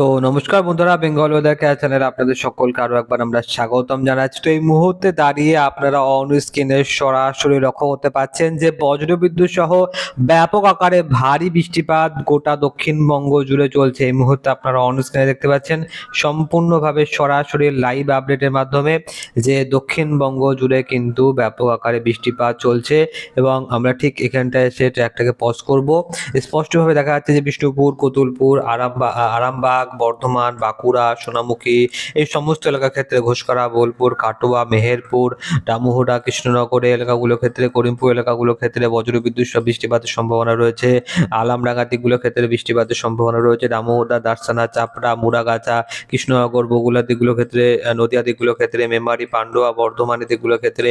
তো নমস্কার বন্ধুরা, বেঙ্গল ওয়েদার কেয়ার চ্যানেলে আপনাদের সকলকে আরও একবার আমরা স্বাগতম জানাচ্ছি তো এই মুহূর্তে দাঁড়িয়ে আপনারা অন স্ক্রিনে সরাসরি লক্ষ্য করতে পাচ্ছেন যে বজ্রবিদ্যুৎ সহ ব্যাপক আকারে ভারী বৃষ্টিপাত গোটা দক্ষিণবঙ্গ জুড়ে চলছে। এই মুহূর্তে আপনারা অন স্ক্রিনে দেখতে পাচ্ছেন, সম্পূর্ণভাবে সরাসরি লাইভ আপডেটের মাধ্যমে যে দক্ষিণবঙ্গ জুড়ে কিন্তু ব্যাপক আকারে বৃষ্টিপাত চলছে এবং আমরা ঠিক এখানটায় এসে ট্র্যাকটাকে পজ করব। স্পষ্টভাবে দেখা যাচ্ছে যে বিষ্ণুপুর, কতুলপুর, আরামবা আরামবাগ আরামবাগ বর্ধমান, বাঁকুড়া, সোনামুখী, এই সমস্ত এলাকার ক্ষেত্রে ঘোষকরা, বোলপুর, কাটোয়া, মেহেরপুর, ডামুহুডা, কৃষ্ণনগর এলাকাগুলোর ক্ষেত্রে, করিমপুর এলাকাগুলোর ক্ষেত্রে বজ্রবিদ্যুৎ সহ বৃষ্টিপাতের সম্ভাবনা রয়েছে। আলামডাঙ্গা দিকগুলোর ক্ষেত্রে বৃষ্টিপাতের সম্ভাবনা রয়েছে। দামোহদা দার্সানা চাপড়া, মুড়াগাছা, কৃষ্ণনগর বগুলা দিকগুলোর ক্ষেত্রে নদিয়া দিকগুলোর ক্ষেত্রে, মেমারি, পান্ডুয়া বর্ধমান দিকগুলোর ক্ষেত্রে,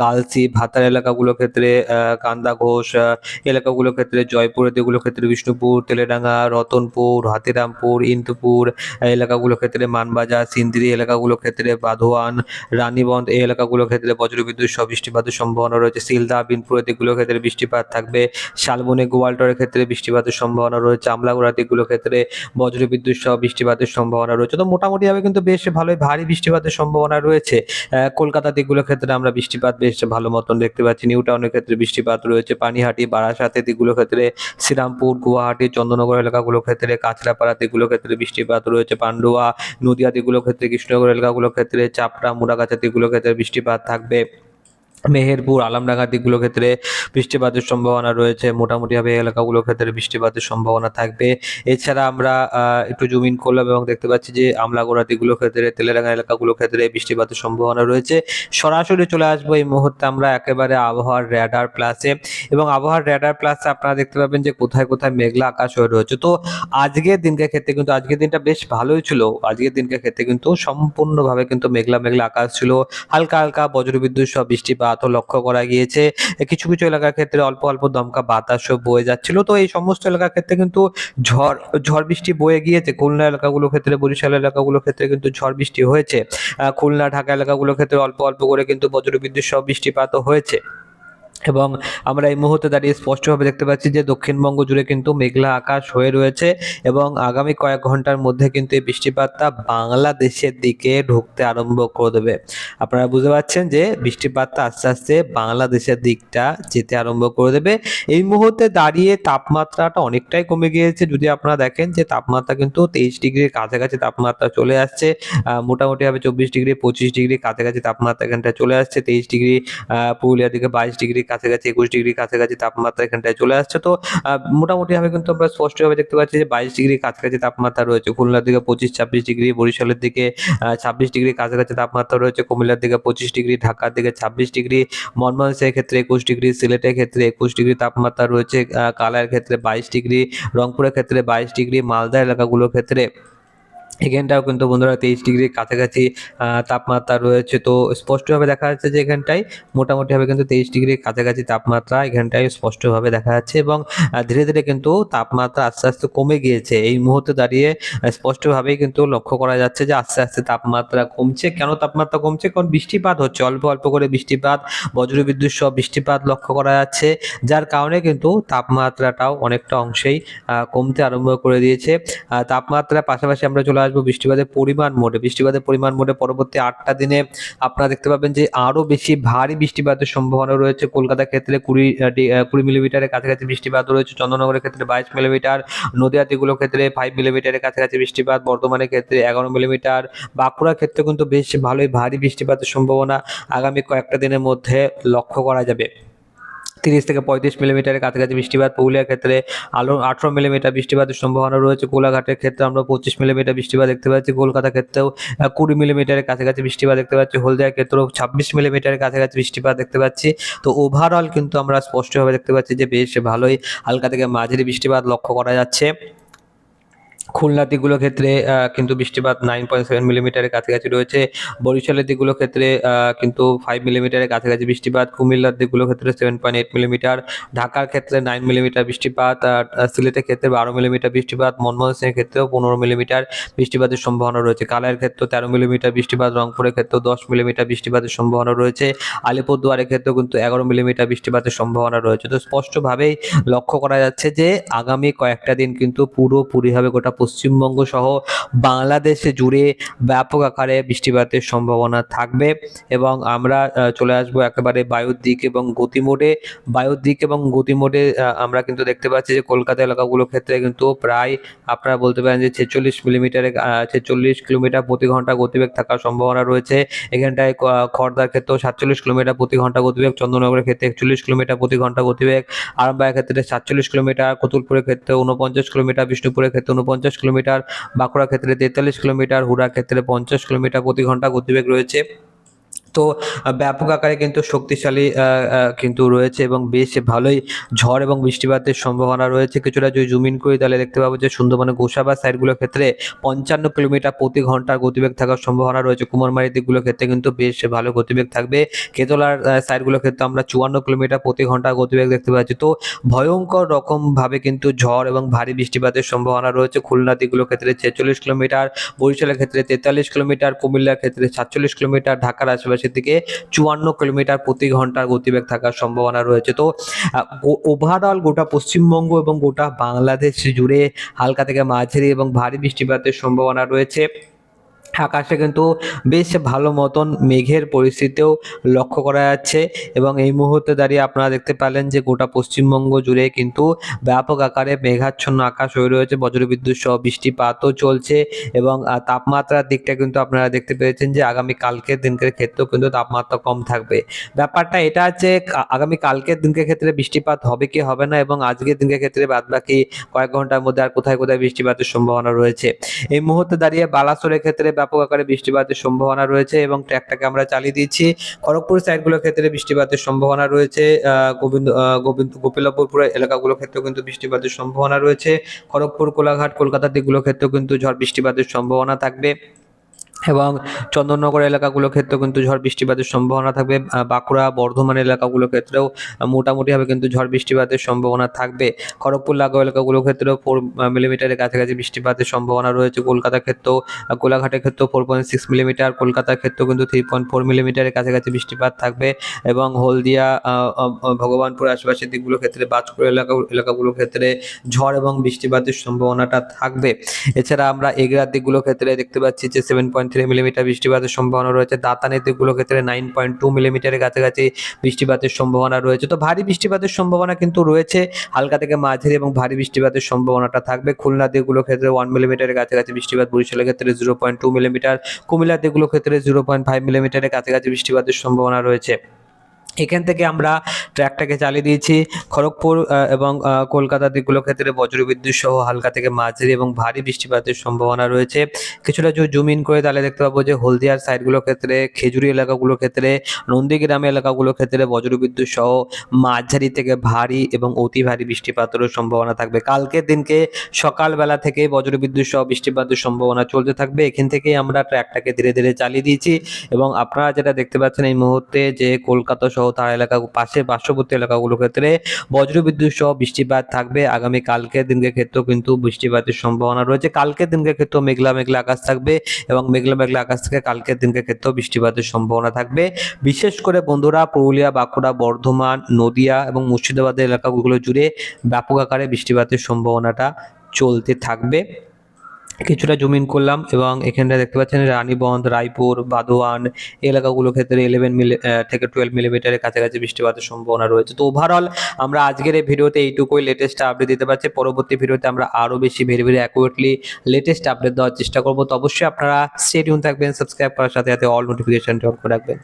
গালসি, ভাতার এলাকাগুলোর ক্ষেত্রে কান্দা ঘোষ এলাকাগুলোর ক্ষেত্রে, জয়পুরের দিকগুলোর ক্ষেত্রে, বিষ্ণুপুর, তেলেডাঙ্গা, রতনপুর, হাতিরামপুর ইন্দুপুর এলাকাগুলোর ক্ষেত্রে মানবাজার, সিন্দ্রি এলাকাগুলোর ক্ষেত্রে বাধোয়ান, রানীবন্ধ এই এলাকাগুলোর ক্ষেত্রে বজ্রবিদ্যুৎ সহ বৃষ্টিপাতের সম্ভাবনা রয়েছে। সিলদা বিনপুর দিকগুলোর ক্ষেত্রে বৃষ্টিপাত থাকবে। শালবনী গোয়ালটরের ক্ষেত্রে বৃষ্টিপাতের সম্ভাবনা রয়েছে। আমলাগোড়ার দিকগুলোর ক্ষেত্রে বজ্রবিদ্যুৎ সহ বৃষ্টিপাতের সম্ভাবনা রয়েছে। তো মোটামুটিভাবে কিন্তু বেশ ভালোই ভারী বৃষ্টিপাতের সম্ভাবনা রয়েছে। কলকাতা দিকগুলোর ক্ষেত্রে আমরা বৃষ্টিপাত বেশ ভালো মতন দেখতে পাচ্ছি। নিউ টাউনের ক্ষেত্রে বৃষ্টিপাত রয়েছে। পানিহাটি, বারাসাতের দিকগুলোর ক্ষেত্রে শ্রীরামপুর, গুয়াহাটি, চন্দ্রনগর এলাকাগুলোর ক্ষেত্রে কাঁচরাপাড়া দিকগুলোর ক্ষেত্রে বৃষ্টিপাত রয়েছে। পান্ডুয়া, নদিয়া দিকগুলোর ক্ষেত্রে, কৃষ্ণনগর এলাকাগুলোর ক্ষেত্রে, চাপড়া, মুড়াগাছা দিকগুলোর ক্ষেত্রে বৃষ্টিপাত থাকবে। মেহেরপুর, আলমডাঙ্গা দিকগুলোর ক্ষেত্রে বৃষ্টিপাতের সম্ভাবনা রয়েছে। মোটামুটিভাবে এলাকাগুলোর ক্ষেত্রে বৃষ্টিপাতের সম্ভাবনা থাকবে। এছাড়া আমরা একটু জুমিন করলাম এবং দেখতে পাচ্ছি যে আমলাগোড়া দিকগুলোর ক্ষেত্রে তেলেরাঙ্গা এলাকাগুলোর ক্ষেত্রে বৃষ্টিপাতের সম্ভাবনা রয়েছে। সরাসরি চলে আসব এই মুহূর্তে আমরা একেবারে আবহাওয়ার র্যাডার প্লাসে এবং আবহাওয়ার র্যাডার প্লাসে আপনারা দেখতে পাবেন যে কোথায় কোথায় মেঘলা আকাশ হয়ে রয়েছে। তো আজকের দিনকে ক্ষেত্রে কিন্তু, আজকের দিনটা বেশ ভালোই ছিল। আজকের দিনকে ক্ষেত্রে কিন্তু সম্পূর্ণভাবে কিন্তু মেঘলা মেঘলা আকাশ ছিল। হালকা হালকা বজ্রবিদ্যুৎ সহ বৃষ্টিপাতও লক্ষ্য করা গিয়েছে। কিছু কিছু এলাকার ক্ষেত্রে অল্প অল্প দমকা বাতাসও বয়ে যাচ্ছিল। তো এই সমস্ত এলাকার ক্ষেত্রে কিন্তু ঝড় ঝড় বৃষ্টি বয়ে গিয়েছে। খুলনা এলাকাগুলোর ক্ষেত্রে, বরিশাল এলাকাগুলোর ক্ষেত্রে কিন্তু ঝড় বৃষ্টি হয়েছে। খুলনা, ঢাকা এলাকাগুলোর ক্ষেত্রে অল্প অল্প করে কিন্তু বজ্রবিদ্যুৎ সহ বৃষ্টিপাতও হয়েছে। এবং আমরা এই মুহূর্তে দাঁড়িয়ে স্পষ্টভাবে দেখতে পাচ্ছি যে দক্ষিণবঙ্গ জুড়ে কিন্তু মেঘলা আকাশ হয়ে রয়েছে এবং আগামী কয়েক ঘণ্টার মধ্যে কিন্তু এই বৃষ্টিপাতটা বাংলাদেশের দিকে ঢুকতে আরম্ভ করে দেবে। আপনারা বুঝতে পারছেন যে বৃষ্টিপাতটা আস্তে আস্তে বাংলাদেশের দিকটা যেতে আরম্ভ করে দেবে। এই মুহূর্তে দাঁড়িয়ে তাপমাত্রাটা অনেকটাই কমে গিয়েছে। যদি আপনারা দেখেন যে তাপমাত্রা কিন্তু তেইশ ডিগ্রির কাছাকাছি তাপমাত্রা চলে আসছে মোটামুটিভাবে চব্বিশ ডিগ্রি পঁচিশ ডিগ্রি কাছাকাছি তাপমাত্রা এখানটা চলে আসছে। তেইশ ডিগ্রি আহ, পুরুলিয়ার দিকে বাইশ ডিগ্রি কাছাকাছি একুশ ডিগ্রি কাছাকাছি তাপমাত্রা এখানটায় চলে আসছে। তো আহ, মোটামুটিভাবে কিন্তু আমরা স্পষ্টভাবে দেখতে পাচ্ছি যে বাইশ ডিগ্রি কাছাকাছি তাপমাত্রা রয়েছে। খুলনার দিকে পঁচিশ ছাব্বিশ ডিগ্রি বরিশালের দিকে ছাব্বিশ ডিগ্রি কাছাকাছি তাপমাত্রা রয়েছে। কুমিল্লার দিকে পঁচিশ ডিগ্রি ঢাকার দিকে ছাব্বিশ ডিগ্রি ময়মনসিংহের ক্ষেত্রে একুশ ডিগ্রি সিলেটের ক্ষেত্রে একুশ ডিগ্রি তাপমাত্রা রয়েছে কালার ক্ষেত্রে বাইশ ডিগ্রি রংপুরের ক্ষেত্রে বাইশ ডিগ্রি মালদা এলাকাগুলোর ক্ষেত্রে এখানটাও কিন্তু বন্ধুরা তেইশ ডিগ্রির কাছাকাছি তাপমাত্রা রয়েছে। তো স্পষ্টভাবে দেখা যাচ্ছে যে এখানটায় মোটামুটিভাবে কিন্তু তেইশ ডিগ্রির কাছাকাছি তাপমাত্রা এখানটায় স্পষ্টভাবে দেখা যাচ্ছে এবং ধীরে ধীরে কিন্তু তাপমাত্রা আস্তে আস্তে কমে গিয়েছে। এই মুহূর্তে দাঁড়িয়ে স্পষ্টভাবেই কিন্তু লক্ষ্য করা যাচ্ছে যে আস্তে আস্তে তাপমাত্রা কমছে। কেন তাপমাত্রা কমছে? কারণ বৃষ্টিপাত হচ্ছে। অল্প অল্প করে বৃষ্টিপাত, বজ্রবিদ্যুৎ সহ বৃষ্টিপাত লক্ষ্য করা যাচ্ছে, যার কারণে কিন্তু তাপমাত্রাটাও অনেকটা অংশেই কমতে আরম্ভ করে দিয়েছে। তাপমাত্রার পাশাপাশি আমরা চলে আসব বৃষ্টিপাতের পরিমাণ মোডে বৃষ্টিপাতের পরিমাণ মোডে পরবর্তী আটটা দিনে আপনারা দেখতে পাবেন যে আরও বেশি ভারী বৃষ্টিপাতের সম্ভাবনা রয়েছে। কলকাতার ক্ষেত্রে কুড়ি কুড়ি মিলিমিটারের কাছাকাছি বৃষ্টিপাত রয়েছে। চন্দ্রনগরের ক্ষেত্রে বাইশ মিলিমিটার নদীয়া দিকগুলোর ক্ষেত্রে ফাইভ মিলিমিটারের কাছাকাছি বৃষ্টিপাত, বর্ধমানের ক্ষেত্রে এগারো মিলিমিটার। বাঁকুড়ার ক্ষেত্রে কিন্তু বেশ ভালোই ভারী বৃষ্টিপাতের সম্ভাবনা আগামী কয়েকটা দিনের মধ্যে লক্ষ্য করা যাবে। তিরিশ থেকে পঁয়ত্রিশ মিলিমিটারের কাছাকাছি বৃষ্টিপাত। পুরুলিয়ার ক্ষেত্রে আলো আঠেরো মিলিমিটার বৃষ্টিপাতের সম্ভাবনা রয়েছে। কোলাঘাটের ক্ষেত্রে আমরা পঁচিশ মিলিমিটার বৃষ্টিপাত দেখতে পাচ্ছি। কলকাতার ক্ষেত্রেও কুড়ি মিলিমিটারের কাছাকাছি বৃষ্টিপাত দেখতে পাচ্ছি। হলদিয়ার ক্ষেত্রেও ছাব্বিশ মিলিমিটারের কাছাকাছি বৃষ্টিপাত দেখতে পাচ্ছি। তো ওভারঅল কিন্তু আমরা স্পষ্টভাবে দেখতে পাচ্ছি যে বেশ ভালোই হালকা থেকে মাঝারি বৃষ্টিপাত লক্ষ্য করা যাচ্ছে। খুলনার দিকগুলোর ক্ষেত্রে কিন্তু বৃষ্টিপাত নাইন পয়েন্ট সেভেন মিলিমিটারের কাছাকাছি রয়েছে। বরিশালের দিকগুলোর ক্ষেত্রে কিন্তু ফাইভ মিলিমিটারের কাছাকাছি বৃষ্টিপাত। কুমিল্লার দিকগুলোর ক্ষেত্রে সেভেন পয়েন্ট এইট মিলিমিটার ঢাকার ক্ষেত্রে নাইন মিলিমিটার বৃষ্টিপাত আর সিলেটের ক্ষেত্রে বারো মিলিমিটার বৃষ্টিপাত। মনমোহন সিংয়ের ক্ষেত্রেও পনেরো মিলিমিটার বৃষ্টিপাতের সম্ভাবনা রয়েছে। কালার ক্ষেত্রেও তেরো মিলিমিটার বৃষ্টিপাত। রংপুরের ক্ষেত্রেও দশ মিলিমিটার বৃষ্টিপাতের সম্ভাবনা রয়েছে। আলিপুরদুয়ারের ক্ষেত্রেও কিন্তু এগারো মিলিমিটার বৃষ্টিপাতের সম্ভাবনা রয়েছে। তো স্পষ্টভাবেই লক্ষ্য করা যাচ্ছে যে, আগামী কয়েকটা দিন কিন্তু পুরোপুরিভাবে গোটা পশ্চিমবঙ্গ সহ বাংলাদেশে জুড়ে ব্যাপক আকারে বৃষ্টিপাতের সম্ভাবনা থাকবে এবং আমরা চলে আসব একেবারে বায়ুর দিক এবং গতিমোডে। বায়ুর দিক এবং গতিমোডে আমরা কিন্তু দেখতে পাচ্ছি যে কলকাতা এলাকাগুলোর ক্ষেত্রে কিন্তু প্রায় আপনারা বলতে পারেন যে ছেচল্লিশ মিলিমিটারে ছেচল্লিশ কিলোমিটার প্রতি ঘণ্টা গতিবেগ থাকার সম্ভাবনা রয়েছে। এখানটায় খড়দার ক্ষেত্রেও সাতচল্লিশ কিলোমিটার প্রতি ঘণ্টা গতিবেগ চন্দ্রনগরের ক্ষেত্রে একচল্লিশ কিলোমিটার প্রতি ঘণ্টা গতিবেগ, আরামবাগের ক্ষেত্রে সাতচল্লিশ কিলোমিটার, কতুলপুরের ক্ষেত্রে উনপঞ্চাশ কিলোমিটার, বিষ্ণুপুরের ক্ষেত্রে উনপঞ্চাশ কিলোমিটার বাঁকুড়া ক্ষেত্রে তেতাল্লিশ কিলোমিটার হুড়া ক্ষেত্রে পঞ্চাশ কিলোমিটার প্রতি ঘণ্টা গতিবেগ রয়েছে। তো ব্যাপক আকারে কিন্তু শক্তিশালী কিন্তু রয়েছে এবং বেশ ভালোই ঝড় এবং বৃষ্টিপাতের সম্ভাবনা রয়েছে। কিছুটা যদি জুমিন করি তাহলে দেখতে পাবো যে সুন্দরবনের গোসাবা সাইডগুলোর ক্ষেত্রে পঞ্চান্ন কিলোমিটার প্রতি ঘণ্টার গতিবেগ থাকার সম্ভাবনা রয়েছে। কুমারমারি দিকগুলোর ক্ষেত্রে কিন্তু বেশ ভালো গতিবেগ থাকবে। কেতলার সাইডগুলোর ক্ষেত্রে আমরা চুয়ান্ন কিলোমিটার প্রতি ঘণ্টা গতিবেগ দেখতে পাচ্ছি। তো, ভয়ঙ্কর রকমভাবে কিন্তু ঝড় এবং ভারী বৃষ্টিপাতের সম্ভাবনা রয়েছে। খুলনা দিকগুলোর ক্ষেত্রে ছেচল্লিশ কিলোমিটার, বরিশালের ক্ষেত্রে তেতাল্লিশ কিলোমিটার, কুমিল্লার ক্ষেত্রে সাতচল্লিশ কিলোমিটার, ঢাকার আশেপাশের দিকে চুয়ান্ন কিলোমিটার প্রতি ঘণ্টার গতিবেগ থাকার সম্ভাবনা রয়েছে। তো ওভারঅল গোটা পশ্চিমবঙ্গ এবং গোটা বাংলাদেশ জুড়ে হালকা থেকে মাঝারি এবং ভারী বৃষ্টিপাতের সম্ভাবনা রয়েছে। আকাশে কিন্তু বেশ ভালো মতন মেঘের পরিস্থিতিও লক্ষ্য করা যাচ্ছে এবং এই মুহূর্তে দাঁড়িয়ে আপনারা দেখতে পেলেন যে গোটা পশ্চিমবঙ্গ জুড়ে কিন্তু ব্যাপক আকারে মেঘাচ্ছন্ন আকাশ হয়ে রয়েছে। বজ্রবিদ্যুৎ সহ বৃষ্টিপাতও চলছে এবং তাপমাত্রার দিকটা কিন্তু আপনারা দেখতে পেয়েছেন যে আগামী কালকের দিনকের ক্ষেত্রেও কিন্তু তাপমাত্রা কম থাকবে। ব্যাপারটা এটা কা- আগামী কালকের দিনকের ক্ষেত্রে বৃষ্টিপাত হবে কি হবে না এবং আজকের দিনকের ক্ষেত্রে বাদবাকি কয়েক ঘণ্টার মধ্যে আর কোথায় কোথায় বৃষ্টিপাতের সম্ভাবনা রয়েছে। এই মুহূর্তে দাঁড়িয়ে বালাসোরের ক্ষেত্রে ব্যাপক আকারে বৃষ্টিপাতের সম্ভাবনা রয়েছে এবং ট্র্যাকটাকে আমরা চালিয়ে দিচ্ছি। খড়গপুর সাইডগুলোর ক্ষেত্রে বৃষ্টিপাতের সম্ভাবনা রয়েছে। গোবিন্দ গোবিন্দ, গোপিলাপুর এলাকাগুলোর ক্ষেত্রেও কিন্তু বৃষ্টিপাতের সম্ভাবনা রয়েছে। খড়গপুর, কোলাঘাট, কলকাতার দিকগুলোর ক্ষেত্রেও কিন্তু ঝড় বৃষ্টিপাতের সম্ভাবনা থাকবে। এবং চন্দননগর এলাকাগুলোর ক্ষেত্রেও কিন্তু ঝড় বৃষ্টিপাতের সম্ভাবনা থাকবে। বাঁকুড়া, বর্ধমান এলাকাগুলোর ক্ষেত্রেও মোটামুটিভাবে কিন্তু ঝড় বৃষ্টিপাতের সম্ভাবনা থাকবে। খড়গপুর, লাগোয়া এলাকাগুলোর ক্ষেত্রেও ফোর মিলিমিটারের কাছাকাছি বৃষ্টিপাতের সম্ভাবনা রয়েছে। কলকাতার ক্ষেত্রেও কোলাঘাটের ক্ষেত্রেও ফোর পয়েন্ট সিক্স মিলিমিটার, কলকাতার ক্ষেত্রেও কিন্তু থ্রি পয়েন্ট ফোর মিলিমিটারের কাছাকাছি বৃষ্টিপাত থাকবে এবং হলদিয়া ভগবানপুর আশেপাশের দিকগুলোর ক্ষেত্রে বাজপুর এলাকা এলাকাগুলোর ক্ষেত্রে ঝড় এবং বৃষ্টিপাতের সম্ভাবনাটা থাকবে। এছাড়া আমরা এগরার দিকগুলোর ক্ষেত্রে দেখতে পাচ্ছি যে সেভেন পয়েন্ট থ্রি মিলিমিটার বৃষ্টিপাতের সম্ভাবনা রয়েছে। দাতানেরগুলো ক্ষেত্রে নাইন পয়েন্ট টু মিলিমিটারের কাছাকাছি বৃষ্টিপাতের সম্ভাবনা রয়েছে। তো ভারী বৃষ্টিপাতের সম্ভাবনা কিন্তু রয়েছে। হালকা থেকে মাঝারি এবং ভারী বৃষ্টিপাতের সম্ভাবনাটা থাকবে। খুলনা দিকগুলোর ক্ষেত্রে ওয়ান মিলিমিটারের কাছাকাছি বৃষ্টিপাত, বরিশালের ক্ষেত্রে zero point two millimetre Comilla দিকগুলোর ক্ষেত্রে জিরো পয়েন্ট ফাইভ মিলিমিটারের কাছাকাছি বৃষ্টিপাতের সম্ভাবনা রয়েছে। এখান থেকে আমরা ট্র্যাকটাকে চালিয়ে দিয়েছি। খড়গপুর এবং কলকাতার দিকগুলোর ক্ষেত্রে বজ্রবিদ্যুৎ সহ হালকা থেকে মাঝারি এবং ভারী বৃষ্টিপাতের সম্ভাবনা রয়েছে। কিছুটা যদি জুম ইন করে তাহলে দেখতে পাবো যে হলদিয়ার সাইডগুলোর ক্ষেত্রে, খেজুরি এলাকাগুলোর ক্ষেত্রে, নন্দীগ্রাম এলাকাগুলোর ক্ষেত্রে বজ্রবিদ্যুৎ সহ মাঝারি থেকে ভারী এবং অতি ভারী বৃষ্টিপাতেরও সম্ভাবনা থাকবে। কালকের দিনকে সকালবেলা থেকে বজ্রবিদ্যুৎ সহ বৃষ্টিপাতের সম্ভাবনা চলতে থাকবে। এখান থেকেই আমরা ট্র্যাকটাকে ধীরে ধীরে চালিয়ে দিয়েছি। এবং আপনারা যেটা দেখতে পাচ্ছেন এই মুহূর্তে যে কলকাতা সহ তার এলাকা পাশে পার্শ্ববর্তী এলাকাগুলোর ক্ষেত্রে বজ্রবিদ্যুৎ সহ বৃষ্টিপাত থাকবে। আগামী কালকের দিনকে ক্ষেত্রেও কিন্তু বৃষ্টিপাতের সম্ভাবনা রয়েছে। কালকের দিনকে ক্ষেত্রেও মেঘলা মেঘলা আকাশ থাকবে এবং মেঘলা মেঘলা আকাশ থেকে কালকের দিনকে ক্ষেত্রেও বৃষ্টিপাতের সম্ভাবনা থাকবে। বিশেষ করে বন্ধুরা, পুরুলিয়া, বাঁকুড়া, বর্ধমান, নদিয়া এবং মুর্শিদাবাদের এলাকাগুলো জুড়ে ব্যাপক আকারে বৃষ্টিপাতের সম্ভাবনাটা চলতে থাকবে। কিছুটা জমিন করলাম এবং এখানটা দেখতে পাচ্ছেন রানীবন্ধ, রায়পুর, বাদোয়ান এলাকাগুলোর ক্ষেত্রে ইলেভেন মিলি থেকে টুয়েলভ মিলিমিটারের কাছাকাছি বৃষ্টিপাতের সম্ভাবনা রয়েছে। তো ওভারঅল আমরা আজকের এই ভিডিওতে এইটুকুই লেটেস্ট আপডেট দিতে পারছি। পরবর্তী ভিডিওতে আমরা আরও বেশি very very accurately latest update দেওয়ার চেষ্টা করব। তো অবশ্যই আপনারা স্টেডিয়াম থাকবেন সাবস্ক্রাইব করার সাথে সাথে অল নোটিফিকেশনটি অন করে রাখবেন।